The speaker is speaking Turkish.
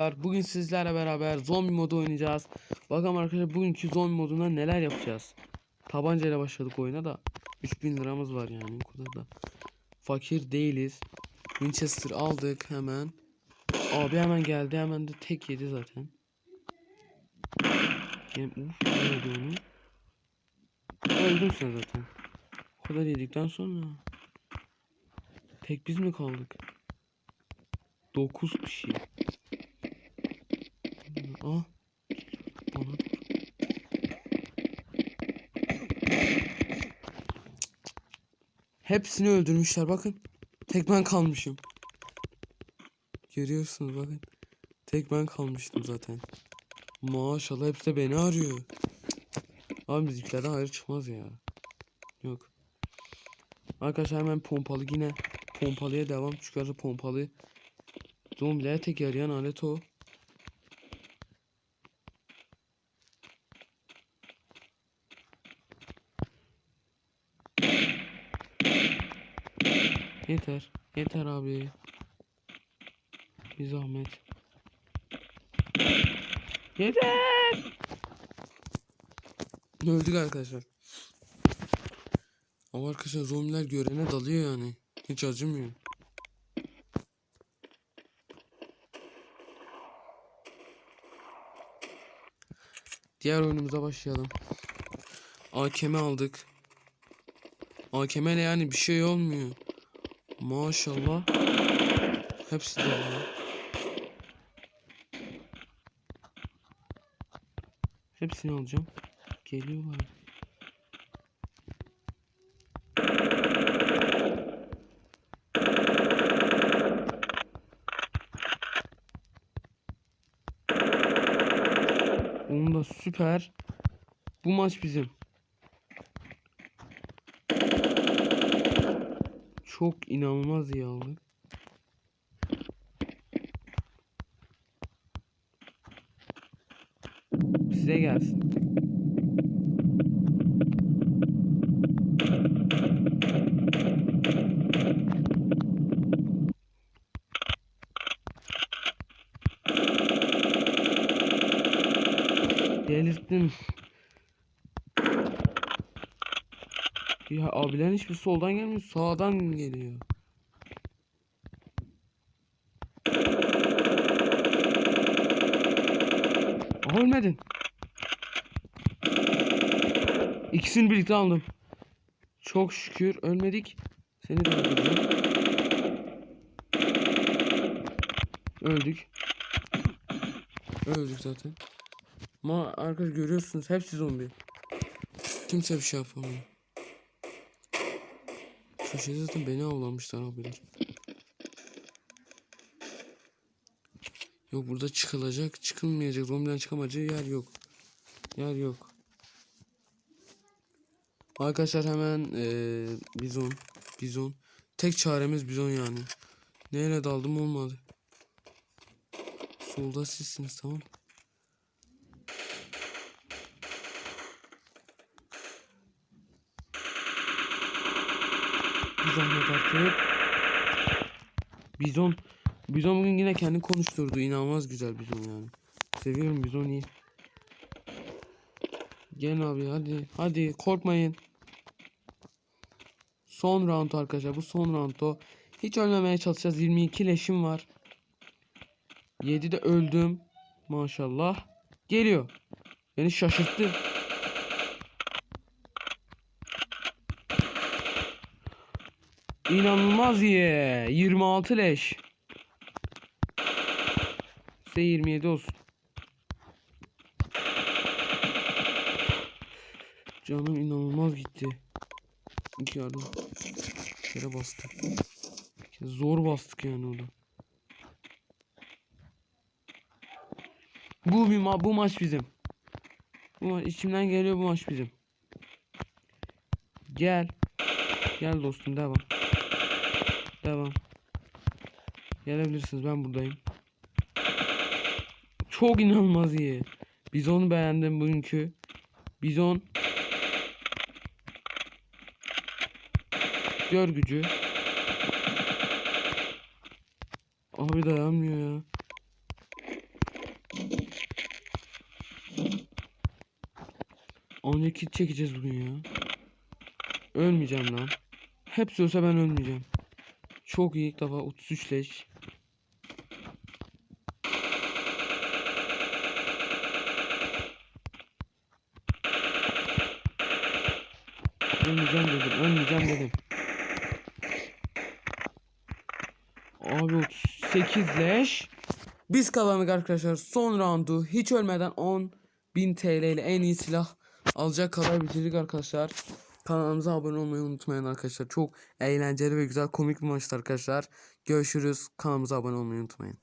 Bugün sizlerle beraber zombi modu oynayacağız. Bakalım arkadaşlar bugünkü zombi modunda neler yapacağız. Tabancayla başladık oyuna da 3000 liramız var yani kadar da. Fakir değiliz. Winchester aldık hemen. Abi hemen geldi hemen de tek yedi zaten. Yani, uf, yemedi onu. Öldün sen zaten. O kadar yedikten sonra. Tek biz mi kaldık? 9 kişi. Ah. Bana dur. Hepsini öldürmüşler bakın. Tek ben kalmışım. Görüyorsunuz bakın. Tek ben kalmıştım zaten. Maşallah hepsi de beni arıyor. Abi bizimkilerden hayır çıkmaz ya. Yok. Arkadaşlar hemen pompalı yine pompalıya devam çıkarsa pompalı. Zombilere tek yarayan alet o. Yeter. Yeter abi. Bir zahmet. Yeter. Öldük arkadaşlar. Ama arkadaşlar zombiler görene dalıyor yani. Hiç acımıyor. Diğer oyunumuza başlayalım. AKM aldık. AKM ne yani bir şey olmuyor. Maşallah. Hepsi var. Hepsini alacağım. Geliyorlar. Onun da süper. Bu maç bizim. Çok inanılmaz iyi aldık. Size gelsin. Delirttin. Ya abilerin hiçbir soldan gelmiyor, sağdan geliyor. Ölmedin. İkisini birlikte aldım. Çok şükür ölmedik. Seni de öldüreceğim. Öldük. Öldük zaten. Ama arkadaş görüyorsunuz hepsi zombi. Kimse bir şey yapamıyor. Köşede zaten beni avlamışlar abiler. Yok burada çıkılacak, çıkılmayacak, zombiden çıkamayacağı yer yok. Yer yok. Arkadaşlar hemen eee bizon, bizon. Tek çaremiz bizon yani. Neyle daldım olmadı. Solda sizsiniz tamam. Zahmet artık. Bizon. Bizon bugün yine kendi konuşturdu. İnanılmaz güzel bizon yani. Seviyorum bizon iyi. Gel abi hadi. Hadi korkmayın. Son round arkadaşlar. Bu son round o. Hiç ölmemeye çalışacağız. 22 leşim var. 7'de öldüm. Maşallah. Geliyor. Beni şaşırttı. İnanılmaz iyi. 26 leş. Size 27 olsun. Canım inanılmaz gitti. İki yardım. Kere bastık. Zor bastık yani onu. Bu bir ma bu maç bizim. Bu maç içimden geliyor bu maç bizim. Gel. Gel dostum devam. Devam. Gelebilirsiniz ben buradayım. Çok inanılmaz iyi. Bizon beğendim bugünkü. Bizon. Gör gücü. Abi dayanmıyor ya. Ancak kit çekeceğiz bugün ya. Ölmeyeceğim lan. Hepsi olsa ben ölmeyeceğim. Çok iyi ilk defa 33 leş. Ölmeyeceğim dedim. Ölmeyeceğim dedim. Abi 38 leş. Biz kazandık arkadaşlar. Son roundu hiç ölmeden 10 1000 TL ile en iyi silah alacak kadar bitirdik arkadaşlar. Kanalımıza abone olmayı unutmayın arkadaşlar. Çok eğlenceli ve güzel komik bir maçtı arkadaşlar. Görüşürüz. Kanalımıza abone olmayı unutmayın.